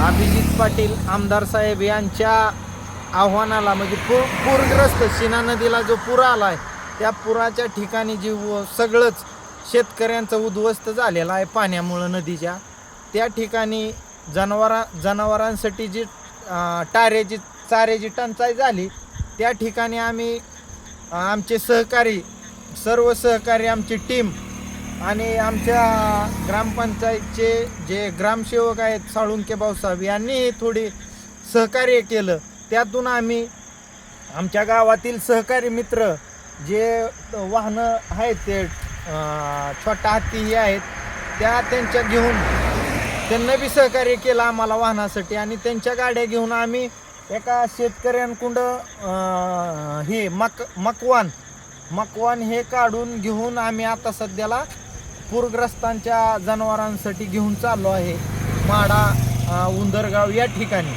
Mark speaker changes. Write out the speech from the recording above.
Speaker 1: अभिजित पाटील आमदार साहेब यांच्या आव्हानाला म्हणजे पूर पूरग्रस्त शिना नदीला जो पूर आलाय त्या पुराच्या ठिकाणी जी व- सगळंच शेतकऱ्यांचं उद्ध्वस्त झालेलं आहे पाण्यामुळं नदीच्या त्या ठिकाणी जनावरा जनावरांसाठी जी टाऱ्याची चाऱ्याची टंचाई झाली त्या ठिकाणी आम्ही आमचे सहकारी सर्व सहकारी आमची टीम आणि आमच्या ग्रामपंचायतचे जे ग्रामसेवक आहेत साळुंके भाऊसाहेब यांनी थोडी सहकार्य केलं. त्यातून आम्ही आमच्या गावातील सहकारी मित्र जे वाहनं आहेत ते छोटा हत्ती हे आहेत त्या त्यांच्या घेऊन त्यांना बी सहकार्य केलं आम्हाला वाहनासाठी आणि त्यांच्या गाड्या घेऊन आम्ही एका शेतकऱ्यांकुंड हे मक मकवान मकवान हे काढून घेऊन आम्ही आता सध्याला पूरग्रस्तांच्या जनावरांसाठी घेऊन चाललो आहे. माडा उंदरगाव या ठिकाणी.